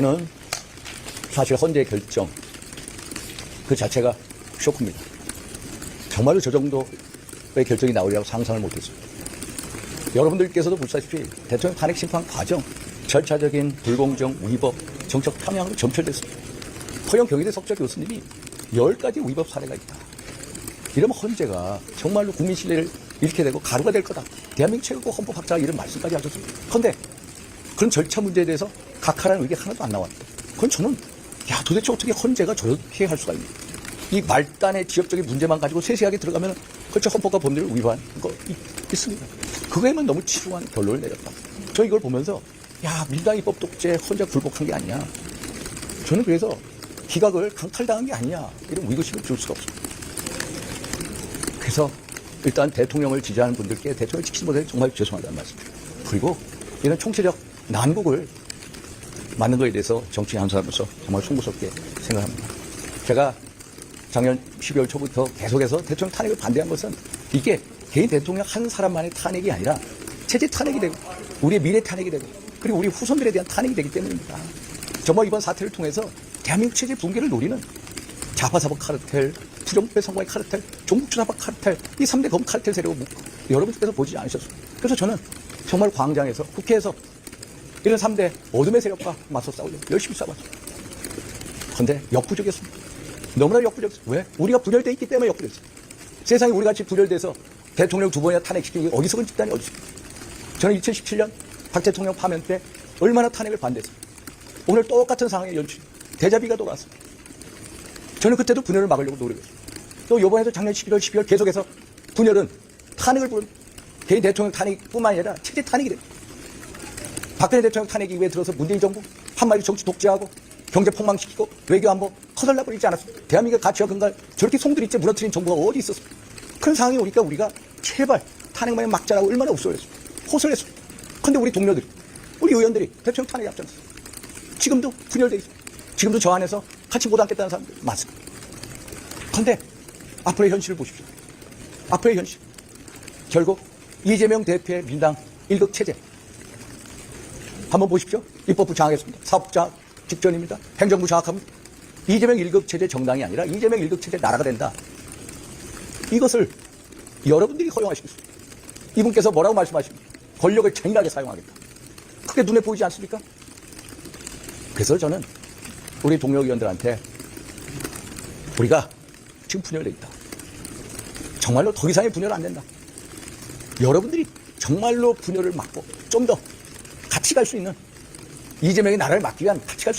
저는 사실 헌재 결정 그 자체가 쇼크입니다. 정말로 저 정도의 결정이 나오리라고 상상을 못했습니다. 여러분들께서도 보시다시피 대통령 탄핵 심판 과정 절차적인 불공정, 위법, 정책 탐향으로 점철됐습니다. 허영 경희대 석좌 교수님이 10가지 위법 사례가 있다. 이러면 헌재가 정말로 국민 신뢰를 잃게 되고 가루가 될 거다. 대한민국 최고 헌법학자가 이런 말씀까지 하셨습니다. 그런데 그런 절차 문제에 대해서 각하라는 의견 하나도 안 나왔는데 그건 저는 야 도대체 어떻게 헌재가 저렇게 할 수가 있냐. 이 말단의 지역적인 문제만 가지고 세세하게 들어가면 그렇죠. 헌법과 법률을 위반한 거 있, 습니다. 그거에만 너무 치중한 결론을 내렸다. 저 이걸 보면서 야 민당 입법 독재 헌재 굴복한 게 아니냐. 저는 그래서 기각을 강탈당한 게 아니냐. 이런 의구심을 줄 수가 없습니다. 그래서 일단 대통령을 지지하는 분들께 대통령을 지키지 못해 정말 죄송하다는 말씀. 그리고 이런 총체적 난국을 맞는 거에 대해서 정치 한 사람으로서 정말 송구스럽게 생각합니다. 제가 작년 12월 초부터 계속해서 대통령 탄핵을 반대한 것은 이게 개인 대통령 한 사람만의 탄핵이 아니라 체제 탄핵이 되고 우리의 미래 탄핵이 되고 그리고 우리 후손들에 대한 탄핵이 되기 때문입니다. 정말 이번 사태를 통해서 대한민국 체제 붕괴를 노리는 자파사법 카르텔, 부정부패 선거의 카르텔, 종북 주사파 카르텔, 이 3대 검 카르텔 세력을 뭐 여러분께서 보지 않으셨습니다. 그래서 저는 정말 광장에서, 국회에서 이런 3대 어둠의 세력과 맞서 싸우려 열심히 싸웠습니다. 그런데 역부족이었습니다. 너무나 역부족이었어요. 왜? 우리가 분열돼 있기 때문에 역부족이었어요. 세상에 우리같이 분열돼서 대통령 두 번이나 탄핵시킨 게 어디서 그 집단이 어디 있습니까? 저는 2017년 박 대통령 파면 때 얼마나 탄핵을 반대했습니다. 오늘 똑같은 상황의 연출, 대자비가 돌아왔습니다. 저는 그때도 분열을 막으려고 노력했습니다. 또 이번에도 작년 11월, 12월 계속해서 분열은 탄핵을 부른 개인 대통령 탄핵뿐만 아니라 체제 탄핵이 됩니다. 박근혜 대통령 탄핵 이후에 들어서 문재인 정부 한마디 정치 독재하고 경제 폭망시키고 외교 안보 커설나버리지 않았습니다. 대한민국의 가치와 근간 저렇게 송두리째 무너뜨린 정부가 어디 있었습니까? 그런 상황이 오니까 우리가 제발 탄핵만에 막자라고 얼마나 옥소했습니까? 호소했습니다. 근데 우리 동료들이, 우리 의원들이 대통령 탄핵에 앞장섰어요. 지금도 분열돼 있습니다. 지금도 저 안에서 같이 못 앉겠다는 사람들 많습니다. 그런데 앞으로의 현실을 보십시오. 앞으로의 현실. 결국 이재명 대표의 민당 일극 체제. 한번 보십시오. 입법부 장악했습니다. 장악 직전입니다. 행정부 장악합니다. 이재명 일극 체제 정당이 아니라 이재명 일극 체제 나라가 된다. 이것을 여러분들이 허용하시겠습니다. 이분께서 뭐라고 말씀하십니까? 권력을 재미나게 사용하겠다. 크게 눈에 보이지 않습니까? 그래서 저는 우리 동료 의원들한테 우리가 지금 분열돼 있다. 정말로 더 이상의 분열 안 된다. 여러분들이 정말로 분열을 막고 좀더 같이 갈 수 있는 이재명이 나라를 막기 위한 같이 갈 수